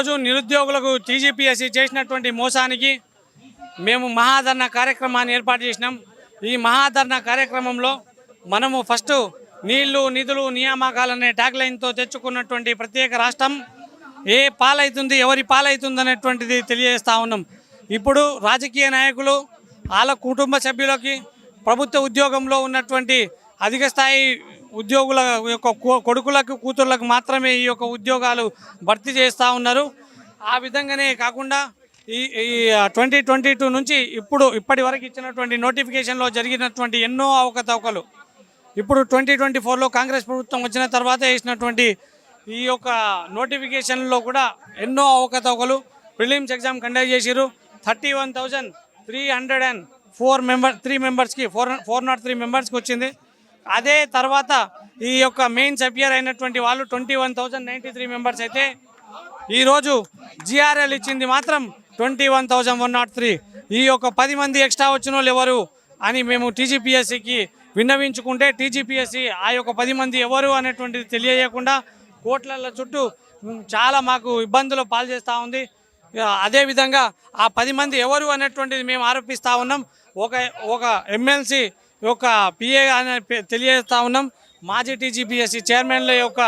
ఈరోజు నిరుద్యోగులకు టీజీపీఎస్సీ చేసినటువంటి మోసానికి మేము మహాధరణ కార్యక్రమాన్ని ఏర్పాటు చేసినాం. ఈ మహాధరణ కార్యక్రమంలో మనము ఫస్ట్ నీళ్ళు నిధులు నియామకాలనే ట్యాగ్ లైన్తో తెచ్చుకున్నటువంటి ప్రత్యేక రాష్ట్రం. ఏ పాలవుతుంది ఎవరి పాలవుతుంది అనేటువంటిది తెలియజేస్తా ఉన్నాం. ఇప్పుడు రాజకీయ నాయకులు వాళ్ళ కుటుంబ సభ్యులకి ప్రభుత్వ ఉద్యోగంలో ఉన్నటువంటి అధిక స్థాయి ఉద్యోగుల యొక్క కొడుకులకు కూతుర్లకు మాత్రమే ఈ యొక్క ఉద్యోగాలు భర్తీ చేస్తూ ఉన్నారు. ఆ విధంగానే కాకుండా ఈ ఈ ట్వంటీ ట్వంటీ టూ నుంచి ఇప్పుడు ఇప్పటి వరకు ఇచ్చినటువంటి నోటిఫికేషన్లో జరిగినటువంటి ఎన్నో అవకతవకలు. ఇప్పుడు ట్వంటీ ట్వంటీ ఫోర్లో కాంగ్రెస్ ప్రభుత్వం వచ్చిన తర్వాత వేసినటువంటి ఈ యొక్క నోటిఫికేషన్లో కూడా ఎన్నో అవకతవకలు. ప్రిలిమ్స్ ఎగ్జామ్ కండక్ట్ చేసిరు thirty one thousand three hundred and four member three మెంబర్స్కి ఫోర్ ఫోర్ నాట్ త్రీ మెంబర్స్కి వచ్చింది. అదే తర్వాత ఈ యొక్క మెయిన్ సభ్యర్ అయినటువంటి వాళ్ళు twenty one thousand ninety three members అయితే ఈరోజు జిఆర్ఎల్ ఇచ్చింది మాత్రం twenty one thousand one nought three ఈ యొక్క పది మంది ఎక్స్ట్రా వచ్చిన వాళ్ళు ఎవరు అని మేము టీజీపీఎస్సికి విన్నవించుకుంటే టీజీపీఎస్సి ఆ యొక్క పది మంది ఎవరు అనేటువంటిది తెలియజేయకుండా కోట్లల చుట్టూ చాలా మాకు ఇబ్బందులు పాల్చేస్తూ ఉంది. అదేవిధంగా ఆ పది మంది ఎవరు అనేటువంటిది మేము ఆరోపిస్తూ ఉన్నాం. ఒక ఒక ఎమ్మెల్సీ యొక్క పిఏ అనే తెలియజేస్తా ఉన్నాం. మాజీ టీజీపీఎస్సీ చైర్మన్ల యొక్క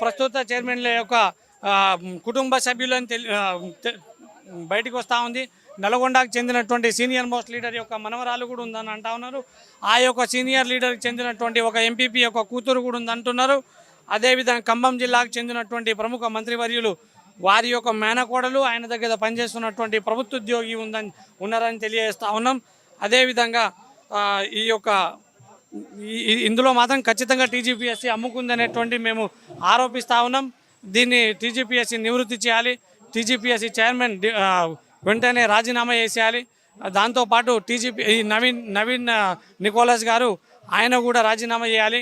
ప్రస్తుత చైర్మన్ల యొక్క కుటుంబ సభ్యులని తెలి బయటికి వస్తూ ఉంది. నల్గొండకు చెందినటువంటి సీనియర్ మోస్ట్ లీడర్ యొక్క మనవరాలు కూడా ఉందని అంటా ఉన్నారు. ఆ యొక్క సీనియర్ లీడర్కి చెందినటువంటి ఒక ఎంపీపీ యొక్క కూతురు కూడా ఉంది అంటున్నారు. అదేవిధంగా ఖమ్మం జిల్లాకు చెందినటువంటి ప్రముఖ మంత్రివర్యులు వారి యొక్క మేనకోడలు ఆయన దగ్గర పనిచేస్తున్నటువంటి ప్రభుత్వ ఉద్యోగి ఉందని ఉన్నారని తెలియజేస్తా ఉన్నాం. అదేవిధంగా ఈ యొక్క ఇందులో మాత్రం ఖచ్చితంగా టీజీపీఎస్సీ అమ్ముకుందనేటువంటి మేము ఆరోపిస్తా ఉన్నాం. దీన్ని టీజీపీఎస్సీ నివృత్తి చేయాలి. టీజీపీఎస్సీ చైర్మన్ వెంటనే రాజీనామా చేసేయాలి. దాంతోపాటు టీజీపీ ఈ నవీన్ నవీన్ నికోలస్ గారు ఆయన కూడా రాజీనామా చేయాలి.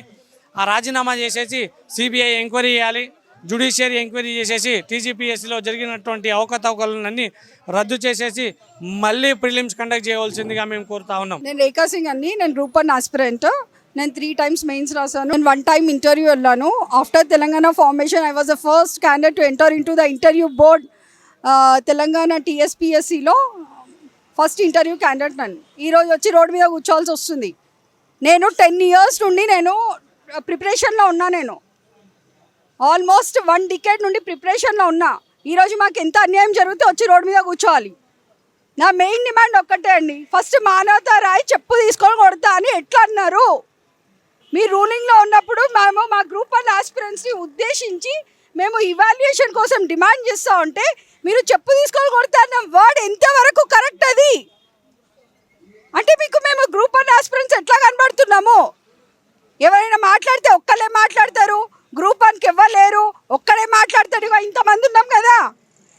ఆ రాజీనామా చేసేసి సిబిఐ ఎంక్వైరీ చేయాలి. జుడిషియరీ ఎంక్వైరీ చేసేసి టీజీపీఎస్సీలో జరిగినటువంటి అవకతవకలన్నీ రద్దు చేసేసి మళ్ళీ ప్రిలిమ్స్ కండక్ట్ చేయవలసిందిగా మేము కోరుతా ఉన్నాం. నేను రేఖా సింగ్ అన్ని నేను గ్రూప్ వన్ ఆస్పిరెంట్. నేను త్రీ టైమ్స్ మెయిన్స్ రాశాను. నేను వన్ టైం ఇంటర్వ్యూ వెళ్ళాను. After Telangana formation I was the first candidate to enter into the interview board Telangana టీఎస్పిఎస్సిలో first interview candidate నన్ను. ఈరోజు వచ్చి రోడ్డు మీద కూర్చోవాల్సి వస్తుంది. నేను టెన్ ఇయర్స్ నుండి నేను ప్రిపరేషన్లో ఉన్నా నేను. ఆల్మోస్ట్ వన్ డికేట్ నుండి ప్రిపరేషన్లో ఉన్నా. ఈరోజు మాకు ఎంత అన్యాయం జరిగితే వచ్చి రోడ్డు మీద కూర్చోవాలి. నా మెయిన్ డిమాండ్ ఒక్కటే అండి. ఫస్ట్ మానవత రాయి చెప్పు తీసుకొని కొడతా అని ఎట్లా అన్నారు? మీ రూలింగ్లో ఉన్నప్పుడు మేము మా గ్రూప్ అండ్ ఆస్పిరెంట్స్ని ఉద్దేశించి మేము ఇవాల్యుయేషన్ కోసం డిమాండ్ చేస్తూ ఉంటే మీరు చెప్పు తీసుకొని కొడతా అన్న వర్డ్ ఎంతవరకు కరెక్ట్ అది? అంటే మీకు మేము గ్రూప్ అండ్ ఆస్పిరెంట్స్ ఎట్లా కనబడుతున్నాము? ఎవరైనా మాట్లాడితే ఒక్కలే మాట్లాడతారు. గ్రూప్ వన్కి ఇవ్వలేరు ఒక్కడే మాట్లాడతాడు. ఇంతమంది ఉన్నాం కదా.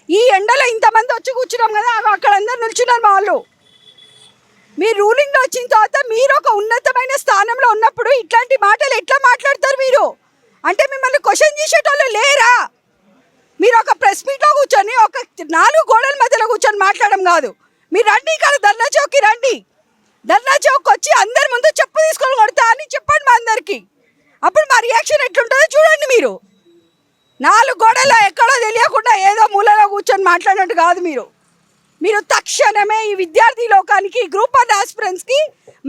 ఈ ఎండలో ఇంతమంది వచ్చి కూర్చున్నాం కదా. అక్కడ అందరు నిల్చున్నారు మా వాళ్ళు మీ రూలింగ్లో వచ్చిన తర్వాత మీరు ఒక ఉన్నతమైన స్థానంలో ఉన్నప్పుడు ఇట్లాంటి మాటలు ఎట్లా మాట్లాడతారు మీరు? అంటే మిమ్మల్ని క్వశ్చన్ చేసేటోళ్ళు లేరా? మీరు ఒక ప్రెస్ మీట్లో కూర్చొని ఒక నాలుగు గోడల మధ్యలో కూర్చొని మాట్లాడడం కాదు. మీరు రండి ఇక్కడ ధర్నా చౌక్కి రండి. ధర్నా చౌక్ వచ్చి అందరి ముందు చెప్పు తీసుకొని కొడతా అని చెప్పండి మా అందరికి అప్పుడు మా రియాక్షన్ ఎట్లుంటుందో చూడండి మీరు. నాలుగు గోడల్లో ఎక్కడో తెలియకుండా ఏదో మూలలో కూర్చొని మాట్లాడినట్టు కాదు మీరు. మీరు తక్షణమే ఈ విద్యార్థి లోకానికి గ్రూప్ ఆఫ్ ఆస్పిరెంట్స్కి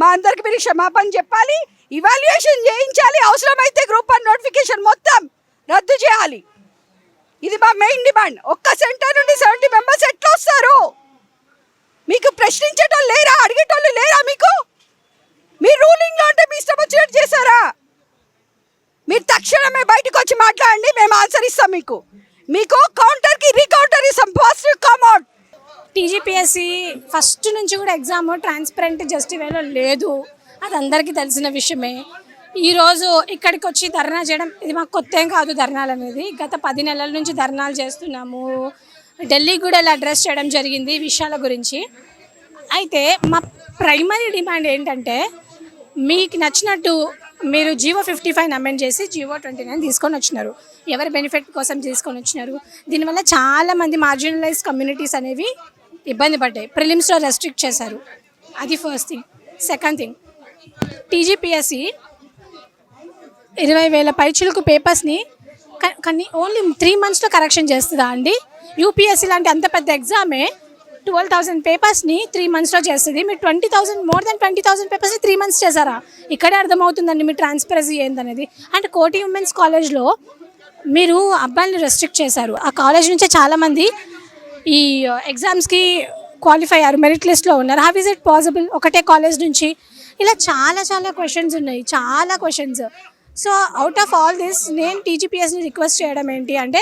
మా అందరికి మీరు క్షమాపణ చెప్పాలి ఇవాల్యుయేషన్ చేయించాలి అవసరమైతే గ్రూప్ ఆఫ్ నోటిఫికేషన్ మొత్తం రద్దు చేయాలి. ఇది మా మెయిన్ డిమాండ్ ఒక్క సెంటర్ నుండి సెవెంటీ మెంబర్స్ ఎట్లా వస్తారు? మీకు ప్రశ్నించేటోళ్ళు లేరా? అడిగేటోళ్ళు లేరా మీకు మీ రూలింగ్లో ఉంటే మీ ఇష్టం వచ్చినట్టు చేశారా మీరు తక్షణమే బయటకు వచ్చి మాట్లాడండి మేము ఆచరిస్తాం మీకు. మీకు కౌంటర్కి రీకౌంటర్ ఇస్తాం. Positive come out TGPSC first నుంచి కూడా ఎగ్జామ్ ట్రాన్స్పరెంట్ జస్టిఫైలో లేదు. అది అందరికీ తెలిసిన విషయమే. ఈరోజు ఇక్కడికి వచ్చి ధర్నా చేయడం ఇది మాకు కొత్త ఏం కాదు ధర్నాలు అనేది. గత పది నెలల నుంచి ధర్నాలు చేస్తున్నాము. ఢిల్లీకి కూడా ఇలా అడ్రస్ చేయడం జరిగింది విషయాల గురించి. అయితే మా ప్రైమరీ డిమాండ్ ఏంటంటే మీకు నచ్చినట్టు మీరు జియో ఫిఫ్టీ ఫైవ్ అమెండ్ చేసి జియో ట్వంటీ నైన్ తీసుకొని వచ్చినారు. ఎవరి బెనిఫిట్ కోసం తీసుకొని వచ్చినారు? దీనివల్ల చాలామంది మార్జినలైజ్ కమ్యూనిటీస్ అనేవి ఇబ్బంది పడ్డాయి. ప్రిలిమ్స్లో రెస్ట్రిక్ట్ చేశారు. అది first thing second thing TGPSC ఇరవై వేల పైచులకు పేపర్స్ని కానీ ఓన్లీ త్రీ మంత్స్లో కరెక్షన్ చేస్తుందా అండి? యూపీఎస్సీ లాంటి అంత పెద్ద ఎగ్జామే ట్వెల్వ్ థౌసండ్ పేపర్స్ని త్రీ మంత్స్లో చేస్తుంది. మీరు twenty thousand more than twenty thousand పేపర్స్ని three months చేశారా? ఇక్కడే అర్థమవుతుందండి మీ ట్రాన్స్పరసీ ఏందనేది. అండ్ కోటి ఉమెన్స్ కాలేజ్లో మీరు అబ్బాయిని రెస్ట్రిక్ట్ చేశారు. ఆ కాలేజ్ నుంచే చాలామంది ఈ ఎగ్జామ్స్కి క్వాలిఫై అయ్యారు. మెరిట్ లిస్ట్లో ఉన్నారు. హౌ ఇస్ ఇట్ పాసిబుల్ ఒకటే కాలేజ్ నుంచి. ఇలా చాలా చాలా క్వశ్చన్స్ ఉన్నాయి. చాలా questions so out of all this నేను టీజీపీఎస్ని రిక్వెస్ట్ చేయడం ఏంటి అంటే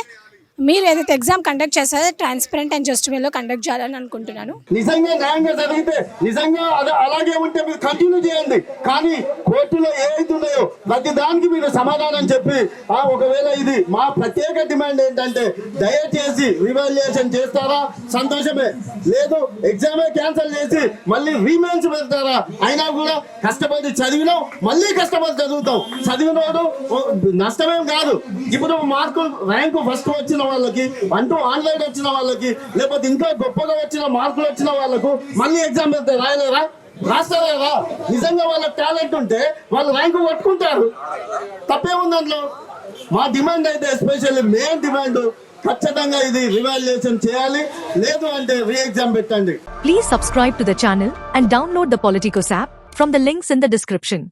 మీరు ఏదైతే ఎగ్జామ్ కండక్ట్ చేస్తారో ట్రాన్స్పరెంట్ అండ్ జస్ట్ వేలో కండక్ట్ చేయాలని అనుకుంటున్నాను. నిజంగా న్యాయంగా జరిగితే నిజంగా అది అలాగే ఉంటే మీరు కంటిన్యూ చేయండి. కానీ కోర్టులో ఏదైతే ఉన్నాయో ప్రతి దానికి మీరు సమాధానం చెప్పి ఆ ఒకవేళ ఇది మా ప్రత్యేక డిమాండ్ ఏంటంటే దయచేసి రివాల్యుయేషన్ చేస్తారా? సంతోషమే. లేదు ఎగ్జామే క్యాన్సిల్ చేసి మళ్ళీ రీమెయిన్స్ పెడతారా? అయినా కూడా కష్టపడి చదివినాం మళ్ళీ కష్టపడి చదువుతాం. చదివినోడు ఓ, నష్టమేం కాదు. ఇప్పుడు మార్కులు ర్యాంకు ఫస్ట్ వచ్చిన వాళ్ళకి అంటూ ఆన్లైన్ వచ్చిన వాళ్ళకి లేకపోతే ఇంకా గొప్పగా వచ్చిన మార్కులు వచ్చిన వాళ్ళకు మళ్ళీ ఎగ్జామ్ పెడితే రాయలేరా? రాస్తారా నిజంగా వాళ్ళ టాలెంట్ ఉంటే వాళ్ళు ర్యాంకు పట్టుకుంటారు తప్పేముంది అందులో? మా డిమాండ్ అయితే ఎస్పెషల్లీ మెయిన్ డిమాండ్ ఖచ్చితంగా ఇది రివాల్యుయేషన్ చేయాలి. లేదు అంటే రీ ఎగ్జామ్ పెట్టండి. Please subscribe to the channel and download the Politicos app from the links in the description